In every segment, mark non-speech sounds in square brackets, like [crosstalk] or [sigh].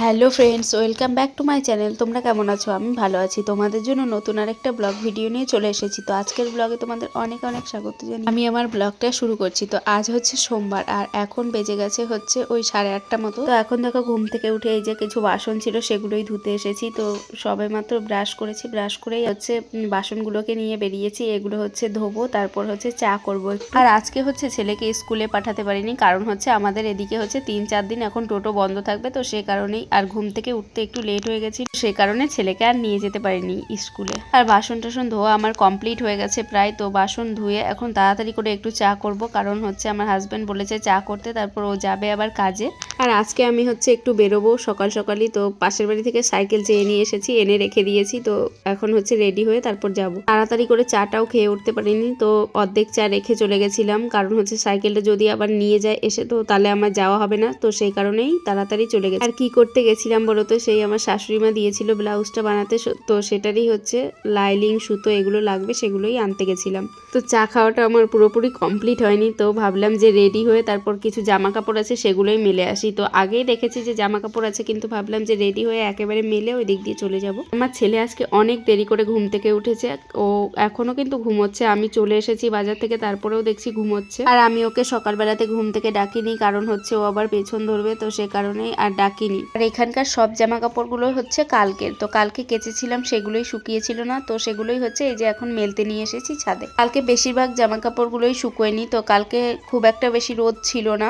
Hello friends, welcome back to my channel. তোমরা কেমন আছো? আমি ভালো আছি। তোমাদের জন্য নতুন আরেকটা ব্লগ ভিডিও নিয়ে চলে এসেছি। তো আজকের ব্লগে তোমাদের অনেক অনেক স্বাগত জানাই আমি আমার ব্লগটা শুরু করছি। তো আজ হচ্ছে সোমবার, আর এখন বেজে গেছে হচ্ছে ওই সাড়ে আটটা মতো। তো এখন দেখো ঘুম থেকে উঠে এই যে কিছু বাসন ছিল, সেগুলোই ধুতে এসেছি। তো সবে মাত্র ব্রাশ করেছি। ব্রাশ করেই হচ্ছে বাসনগুলোকে নিয়ে বেরিয়েছি। এগুলো হচ্ছে ধোবো, তারপর হচ্ছে চা করব আর আজকে হচ্ছে ছেলেকে স্কুলে পাঠাতে পারিনি, কারণ হচ্ছে আমাদের এদিকে হচ্ছে তিন চার দিন এখন টোটো বন্ধ থাকবে। তো সে কারণেই আর ঘুম থেকে উঠতে একটু লেট হয়ে গেছি সে কারণে ছেলেকে আর নিয়ে যেতে পারিনি স্কুলে। আর বাসন টাসন ধোয়া আমার কমপ্লিট হয়ে গেছে প্রায়, তো বাসন ধুয়ে এখন তাড়াতাড়ি করে একটু চা করব, কারণ হচ্ছে আমার হাজব্যান্ড বলেছে চা করতে, তারপর ও যাবে আবার কাজে। আর আজকে আমি হচ্ছে একটু বেরোবো সকাল সকালই, তো পাশের বাড়ি থেকে সাইকেল চেয়ে নিয়ে এসেছি, এনে রেখে দিয়েছি, তো এখন হচ্ছে রেডি হয়ে তারপর যাব। তাড়াতাড়ি করে চাটাও খেয়ে উঠতে পারিনি, তো অর্ধেক চা রেখে চলে গেছিলাম, কারণ হচ্ছে সাইকেলটা যদি আবার নিয়ে যায় এসে, তো তাহলে আমার যাওয়া হবে না, তো সেই কারণেই তাড়াতাড়ি চলে গেছে। আর কি করতে গেছিলাম বলো তো সেই আমার শাশুড়ি মা দিয়েছিল ব্লাউজটা বানাতে তো সেটারই হচ্ছে লাইলিং, সুতো এগুলো লাগবে, সেগুলোই আনতে গেছিলাম। তো চা খাওয়াটা আমার পুরোপুরি কমপ্লিট হয়নি, তো ভাবলাম যে রেডি হয়ে তারপর কিছু জামা কাপড় আছে সেগুলোই মেলে আসি। তো আগেই দেখেছি যে জামা কাপড় আছে, কিন্তু ভাবলাম যে রেডি হয়ে একেবারে মেলে ওই দিক দিয়ে চলে যাব। আমার ছেলে আজকে অনেক দেরি করে ঘুম থেকে উঠেছে, ও এখনও কিন্তু ঘুমোচ্ছে, আমি চলে এসেছি বাজার থেকে, তারপরেও দেখছি ঘুমোচ্ছে। আর আমি ওকে সকালবেলাতে ঘুম থেকে ডাকিনি, কারণ হচ্ছে ও আবার পেছন ধরবে, তো সে কারণেই আর ডাকিনি। আর এখানকার সব জামা কাপড়গুলো হচ্ছে কালকের। তো কালকে কেচেছিলাম, সেগুলোই শুকিয়েছিল না। তো সেগুলোই হচ্ছে এই যে এখন মেলতে নিয়ে এসেছি ছাদে। কালকে বেশিরভাগ জামা কাপড়গুলোই শুকোয়নি, তো কালকে খুব একটা বেশি রোদ ছিল না।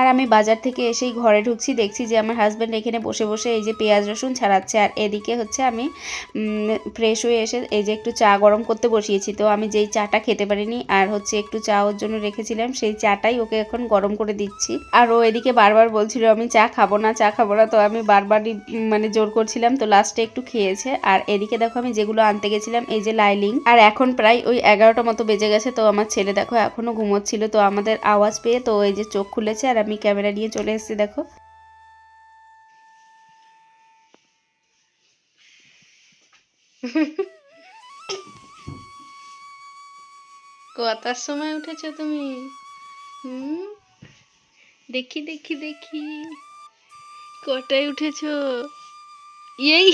আর আমি বাজার থেকে এসেই ঘরে ঢুকছি, দেখছি যে আমার হাজব্যান্ড এখানে বসে বসে এই যে পেঁয়াজ রসুন ছাড়াচ্ছে। আর এদিকে হচ্ছে আমি ফ্রেশ হয়ে এসে এই যে একটু চা গরম করতে বসিয়েছি। তো আমি যেই চাটা খেতে পারিনি আর হচ্ছে একটু চা ওর জন্য রেখেছিলাম, সেই চাটাই ওকে এখন গরম করে দিচ্ছি। আর ও এদিকে বারবার বলছিল, আমি চা খাব না, চা খাব না। তো আমি বারবারই মানে জোর করছিলাম, তো লাস্টে একটু খেয়েছে। আর এদিকে দেখো আমি যেগুলো আনতে গেছিলাম, এই যে লাইলিং। আর এখন প্রায় ওই এগারোটা মতো বেজে গেছে, তো আমার ছেলে দেখো এখনও ঘুমোচ্ছিল। তো আমাদের আওয়াজ পেয়ে তো এই যে চোখ খুলেছে আর আমি ক্যামেরা নিয়ে চলে এসেছি, দেখো। কটার সময় উঠেছো তুমি। দেখি দেখি দেখি। কটায় উঠেছো? এই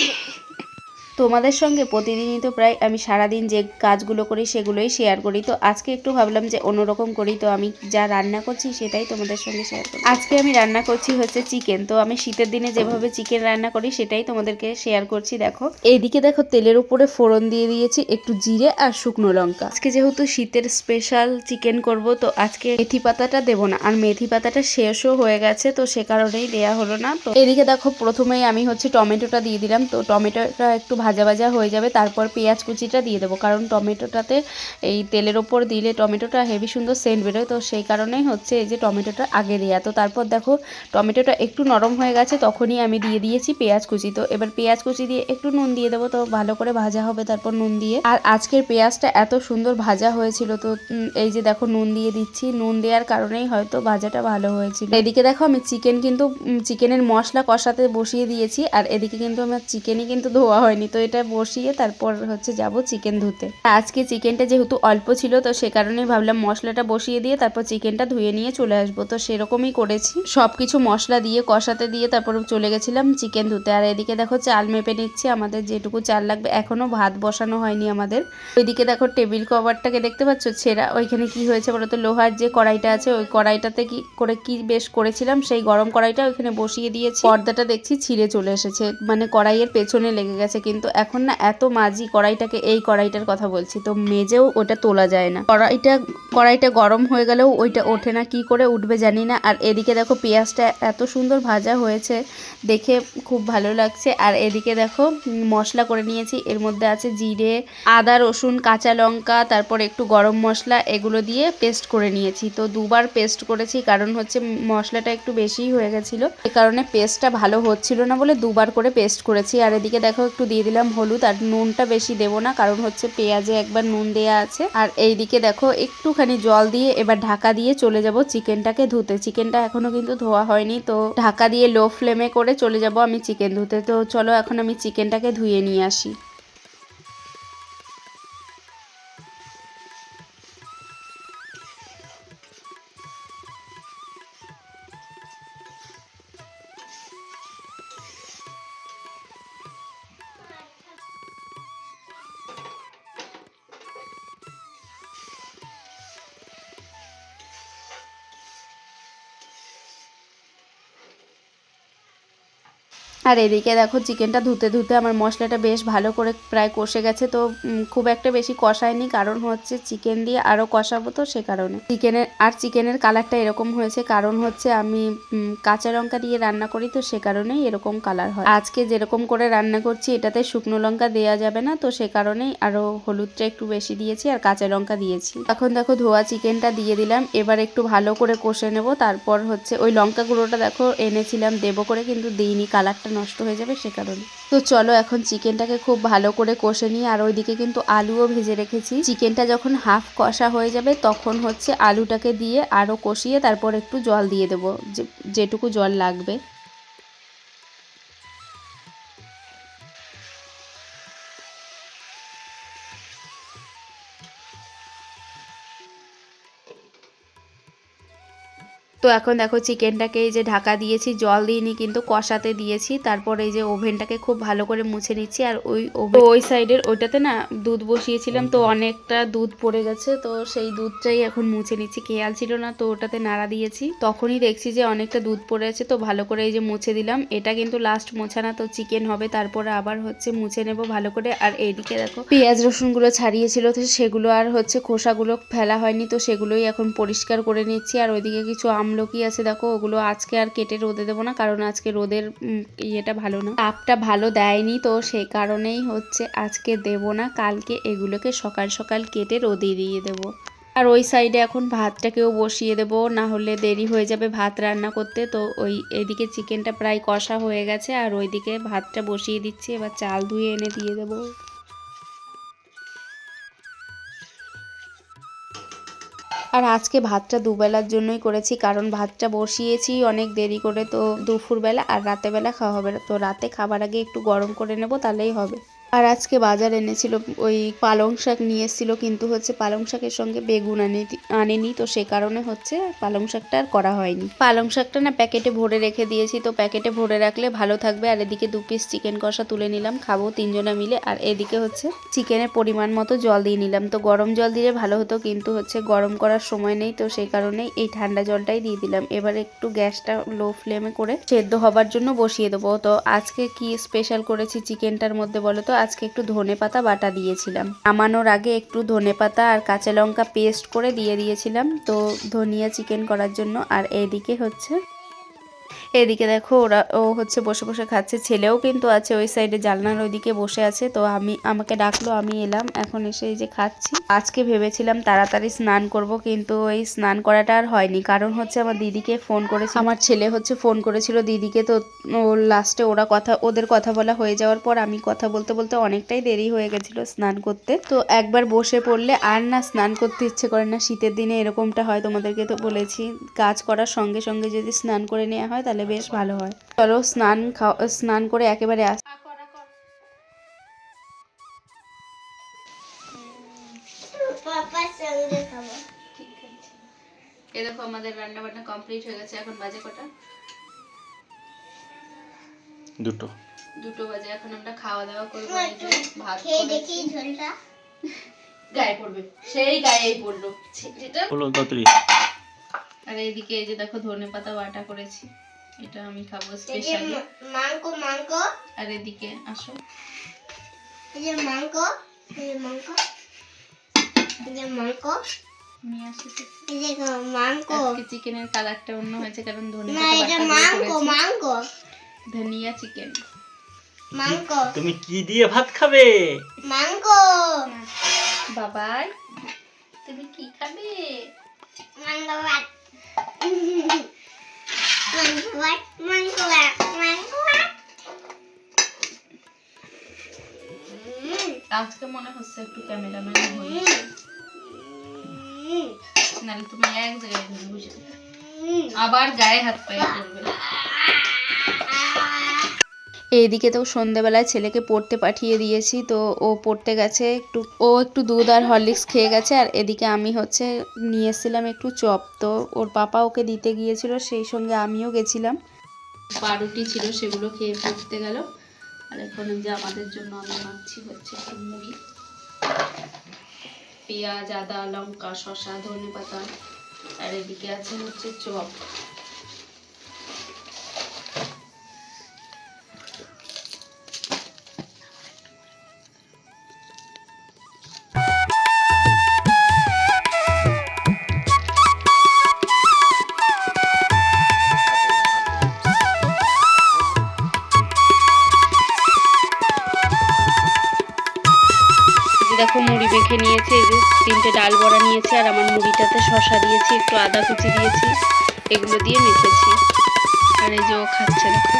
তোমাদের সঙ্গে প্রতিদিনই তো প্রায় আমি সারাদিন যে কাজগুলো করি সেগুলোই শেয়ার করি। তো আজকে একটু ভাবলাম যে অন্যরকম করি। তো আমি যা রান্না করছি সেটাই তোমাদের সঙ্গে শেয়ার করি আজকে আমি রান্না করছি হচ্ছে চিকেন তো আমি শীতের দিনে যেভাবে চিকেন রান্না করি সেটাই তোমাদেরকে শেয়ার করছি, দেখো। এইদিকে দেখো তেলের উপরে ফোড়ন দিয়ে দিয়েছি একটু জিরে আর শুকনো লঙ্কা। আজকে যেহেতু শীতের স্পেশাল চিকেন করব, তো আজকে মেথি পাতাটা দেবো না। আর মেথি পাতাটা শেষও হয়ে গেছে, তো সে কারণেই দেয়া হলো না। তো এদিকে দেখো প্রথমেই আমি হচ্ছে টমেটোটা দিয়ে দিলাম। তো টমেটোটা একটু ভাজা ভাজা হয়ে যাবে, তারপর পেঁয়াজ কুচিটা দিয়ে দেবো। কারণ টমেটোটাতে এই তেলের ওপর দিলে টমেটোটা হেভি সুন্দর সেন্ট বেরোয়, তো সেই কারণেই হচ্ছে এই যে টমেটোটা আগে দেওয়া তো তারপর দেখো, টমেটোটা একটু নরম হয়ে গেছে, তখনই আমি দিয়ে দিয়েছি পেঁয়াজ কুচি। তো এবার পেঁয়াজ কুচি দিয়ে একটু নুন দিয়ে দেবো, তো ভালো করে ভাজা হবে তারপর নুন দিয়ে। আর আজকের পেঁয়াজটা এত সুন্দর ভাজা হয়েছিল, তো এই যে দেখো নুন দিয়ে দিচ্ছি। নুন দেওয়ার কারণেই হয়তো ভাজাটা ভালো হয়েছিল। এদিকে দেখো আমি চিকেন কিন্তু চিকেনের মশলা কষাতে বসিয়ে দিয়েছি, আর এদিকে কিন্তু আমার চিকেনই কিন্তু ধোয়া হয়নি, তো এটা বসিয়ে তারপর হচ্ছে যাব চিকেন ধুতে। আজকে চিকেনটা যেহেতু অল্প ছিল, তো সে কারণেই ভাবলাম মশলাটা বসিয়ে দিয়ে তারপর চিকেনটা ধুয়ে নিয়ে চলে আসব। তো সেরকমই করেছি। সব কিছু মশলা দিয়ে, কষাতে দিয়ে তারপর চলে গেছিলাম চিকেন ধুতে। আর এদিকে দেখো চাল মেপে নিচ্ছি, আমাদের যেটুকু চাল লাগবে। এখনও ভাত বসানো হয়নি আমাদের। ওইদিকে দেখো টেবিল কভারটাকে দেখতে পাচ্ছ? ছেঁড়া। ওইখানে কি হয়েছে বলো তো? লোহার যে কড়াইটা আছে, ওই কড়াইটাতে কি করে, কি বেশ করেছিলাম? সেই গরম কড়াইটা ওইখানে বসিয়ে দিয়েছি। পর্দাটা দেখছি ছিঁড়ে চলে এসেছে। মানে কড়াইয়ের পেছনে লেগে গেছে কিন্তু। কিন্তু এখন না এত মাজি কড়াইটাকে এই কড়াইটার কথা বলছি, তো মেজেও ওটা তোলা যায় না। কড়াইটা কড়াইটা গরম হয়ে গেলেও ওইটা ওঠে না, কি করে উঠবে জানি না। আর এদিকে দেখো পেঁয়াজটা এত সুন্দর ভাজা হয়েছে, দেখে খুব ভালো লাগছে। আর এদিকে দেখো মশলা করে নিয়েছি, এর মধ্যে আছে জিরে, আদা, রসুন, কাঁচা লঙ্কা, তারপর একটু গরম মশলা, এগুলো দিয়ে পেস্ট করে নিয়েছি। তো দুবার পেস্ট করেছি, কারণ হচ্ছে মশলাটা একটু বেশিই হয়ে গেছিল, এ কারণে পেস্টটা ভালো হচ্ছিল না বলে দুবার করে পেস্ট করেছি। আর এদিকে দেখো একটু দিয়ে দিলাম হলুদ আর নুনটা বেশি দেব না, কারণ হচ্ছে পেঁয়াজে একবার নুন দেয়া আছে। আর এই দিকে দেখো, একটুখানি জল দিয়ে এবার ঢাকা দিয়ে চলে যাব চিকেনটাকে ধুতে। চিকেনটা এখনও কিন্তু ধোয়া হয়নি, তো ঢাকা দিয়ে লো ফ্লেমে করে চলে যাব আমি চিকেন ধুতে। তো চলো এখন আমি চিকেনটাকে ধুয়ে নিয়ে আসি। আর এদিকে দেখো চিকেনটা ধুতে ধুতে আমার মশলাটা বেশ ভালো করে প্রায় কষে গেছে, তো খুব একটা বেশি কষায়নি, কারণ হচ্ছে চিকেন দিয়ে আরও কষাবো তো সে কারণে। চিকেনের, আর চিকেনের কালারটা এরকম হয়েছে, কারণ হচ্ছে আমি কাঁচা লঙ্কা দিয়ে রান্না করি তো সে কারণেই এরকম কালার হয়। আজকে যেরকম করে রান্না করছি, এটাতে শুকনো লঙ্কা দেওয়া যাবে না, তো সে কারণেই আরও হলুদটা একটু বেশি দিয়েছি আর কাঁচা লঙ্কা দিয়েছি। এখন দেখো ধোয়া চিকেনটা দিয়ে দিলাম, এবার একটু ভালো করে কষে নেব, তারপর হচ্ছে ওই লঙ্কা গুঁড়োটা দেখো এনেছিলাম, দেবো করে কিন্তু দিইনি কালারটা নষ্ট হয়ে যাবে সে কারণে। তো চলো এখন চিকেনটাকে খুব ভালো করে কষে নিয়ে, আর ওইদিকে কিন্তু আলুও ভেজে রেখেছি। চিকেনটা যখন হাফ কষা হয়ে যাবে, তখন হচ্ছে আলুটাকে দিয়ে আরও কষিয়ে তারপর একটু জল দিয়ে দেবো যেটুকু জল লাগবে। তো এখন দেখো চিকেনটাকে এই যে ঢাকা দিয়েছি জল দিইনি কিন্তু কষাতে দিয়েছি। তারপর এই যে ওভেনটাকে খুব ভালো করে মুছে নিচ্ছি। আর ওই ওই সাইডের ওইটাতে না দুধ বসিয়েছিলাম তো অনেকটা দুধ পড়ে গেছে। তো সেই দুধটাই এখন মুছে নিচ্ছি। খেয়াল ছিল না তো ওটাতে নাড়া দিয়েছি। তখনই দেখছি যে অনেকটা দুধ পড়ে আছে তো ভালো করে এই যে মুছে দিলাম। এটা কিন্তু লাস্ট মোছা না তো চিকেন হবে। তারপরে আবার হচ্ছে মুছে নেব ভালো করে। আর এইদিকে দেখো পেঁয়াজ রসুনগুলো ছাড়িয়েছিল তো সেগুলো আর হচ্ছে খোসাগুলো ফেলা হয়নি তো সেগুলোই এখন পরিষ্কার করে নিচ্ছি। আর ওইদিকে কিছু আমলকি আছে, দেখো, ওগুলো আজকে আর কেটে রোদে দেবো না, কারণ আজকে রোদের ইয়েটা ভালো না। তাপটা ভালো দেয়নি তো সেই কারণেই হচ্ছে আজকে দেব না, কালকে এগুলোকে সকাল সকাল কেটে রোদে দিয়ে দেবো। আর ওই সাইডে এখন ভাতটাকেও বসিয়ে দেবো, না হলে দেরি হয়ে যাবে ভাত রান্না করতে। তো ওই এদিকে চিকেনটা প্রায় কষা হয়ে গেছে, আর ওইদিকে ভাতটা বসিয়ে দিচ্ছি, এবার চাল ধুয়ে এনে দিয়ে দেবো। আর আজকে ভাতটা দুবেলার জন্যই করেছি, কারণ ভাতটা বসিয়েছি অনেক দেরি করে, তো দুপুরবেলা আর রাতেবেলা খাওয়া হবে। তো রাতে খাবার আগে একটু গরম করে নেব, তাহলেই হবে আর আজকে বাজার এনেছিল, ওই পালং শাক নিয়ে এসেছিল, কিন্তু হচ্ছে পালং শাকের সঙ্গে বেগুন আনে আনেনি, তো সে কারণে হচ্ছে পালং শাকটা আর করা হয়নি। পালং শাকটা না প্যাকেটে ভরে রেখে দিয়েছি, তো প্যাকেটে ভরে রাখলে ভালো থাকবে। আর এদিকে দু পিস চিকেন কষা তুলে নিলাম, খাব তিনজনে মিলে। আর এদিকে হচ্ছে চিকেনের পরিমাণ মতো জল দিয়ে নিলাম। তো গরম জল দিলে ভালো হতো, কিন্তু হচ্ছে গরম করার সময় নেই, তো সেই কারণেই এই ঠান্ডা জলটাই দিয়ে দিলাম। এবার একটু গ্যাসটা লো ফ্লেমে করে সেদ্ধ হবার জন্য বসিয়ে দেবো। তো আজকে কি স্পেশাল করেছি চিকেনটার মধ্যে বলো তো? আজকে একটু ধনে পাতা বাটা দিয়েছিলাম। নামানোর আগে একটু ধনে পাতা আর কাঁচা লঙ্কা পেস্ট করে দিয়ে দিয়েছিলাম। তো ধনিয়া চিকেন করার জন্য। আর এদিকে হচ্ছে এদিকে দেখো ওরা, ও হচ্ছে বসে বসে খাচ্ছে, ছেলেও কিন্তু আছে ওই সাইডে জানলার ওইদিকে বসে আছে, তো আমি, আমাকে ডাকলো, আমি এলাম, এখন এসে এই যে খাচ্ছি। আজকে ভেবেছিলাম তাড়াতাড়ি স্নান করব, কিন্তু ওই স্নান করাটা আর হয়নি, কারণ হচ্ছে আমার দিদিকে ফোন করেছে আমার ছেলে হচ্ছে ফোন করেছিল দিদিকে, তো লাস্টে ওরা কথা, ওদের কথা বলা হয়ে যাওয়ার পর আমি কথা বলতে বলতে অনেকটাই দেরি হয়ে গেছিল স্নান করতে। তো একবার বসে পড়লে আর না স্নান করতে ইচ্ছে করে না, শীতের দিনে এরকমটা হয় তোমাদেরকে তো বলেছি, কাজ করার সঙ্গে সঙ্গে যদি স্নান করে নেওয়া হয় তাহলে বেশ ভালো হয়। চলো স্নান খাওয়া স্নান করে একেবারে আস পাপার সঙ্গে খাব। এ দেখো আমাদের রান্না বান্না কমপ্লিট হয়ে গেছে এখন বাজে কটা? দুটো। দুটো বাজে এখন আমরা খাওয়া দাওয়া করব মা, এই যে একটু ভাত দেখি ঝোলটা। গায়ে পড়বে সেই গায়েই পড়ল। তাড়াতাড়ি আর এইদিকে এই যে দেখো ধনে পাতা বাটা করেছি। এটা আমি খাব স্পেশালি মাংকো মাংকো আর এদিকে আসো। এই যে মাংস এই যে মাংস। এই যে মাংস। নিয়ে আসি এই যে মাংস। আজকে চিকেনের কালারটা অন্য হয়েছে কারণ ধনে না এটা মাংস মাংস। ধনিয়া চিকেন। মাংস। তুমি কি দিয়ে ভাত খাবে? মাংস। বাবাই। তুমি কি খাবে? মাংস ভাত। [laughs] Minecraft, ভাত উম, আজকে মনে হচ্ছে একটু ক্যামেরাম্যান হই। নাহলে তুমি এক জায়গায় বসে আবার গায়ে হাত পায়ে করবে এইদিকে তো সন্ধেবেলায় ছেলেকে পড়তে পাঠিয়ে দিয়েছি, তো ও পড়তে গেছে একটু, ও একটু দুধ আর হরলিক্স খেয়ে গেছে, আর এদিকে আমি হচ্ছে নিয়ে এসেছিলাম একটু চপ, তো ওর পাপা ওকে দিতে গিয়েছিল, সেই সঙ্গে আমিও গেছিলাম। পাউরুটি ছিল, সেগুলো খেয়ে পড়তে গেল, আর এখন যে আমাদের জন্য আমি মাখছি হচ্ছে একটু মুড়ি। পেঁয়াজ, আদা, লঙ্কা, শসা ধনে পাতা আর এদিকে আছে হচ্ছে চপ। ডাল বড়া নিয়েছে আর আমার মুড়িটাতে শসা দিয়েছি, একটু আদা কুচি দিয়েছি, এগুলো দিয়ে মেখেছি। আর এই যে ও খাচ্ছে দেখো।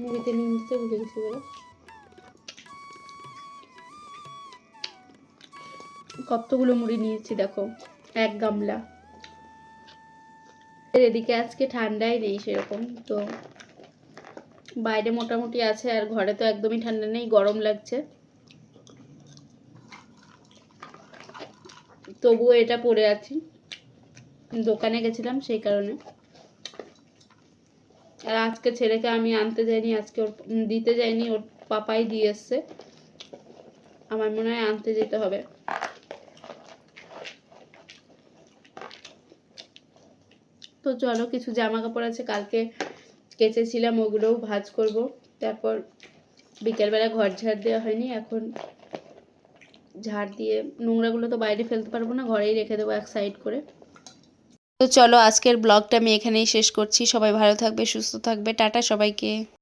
মুড়িতে নুন দিতে ভুলে গেছি কতগুলো মুড়ি নিয়েছি দেখো, এক গামলা। এদিকে আজকে ঠান্ডাই নেই সেরকম, তো বাইরে মোটামুটি আছে আর ঘরে তো একদমই ঠান্ডা নেই, গরম লাগছে। তবুও এটা পরে আছি। দোকানে গেছিলাম সেই কারণে। আর আজকে ছেলেকে আমি আনতে যাইনি, আজকে ওর দিতে যাইনি, ওর পাপাই দিয়ে এসছে। আমার মনে হয় আনতে যেতে হবে। তো চলো, কিছু জামা কাপড় আছে, কালকে কেচেছিলাম, ওগুলোও ভাঁজ করব। তারপর বিকেলবেলা ঘর ঝাড় দেওয়া হয়নি, এখন ঝাড় দিয়ে নোংরাগুলো তো বাইরে ফেলতে পারব না, ঘরেই রেখে দেবো এক সাইড করে। তো চলো, আজকের ব্লগটা আমি এখানেই শেষ করছি। সবাই ভালো থাকবে, সুস্থ থাকবে। টাটা সবাইকে।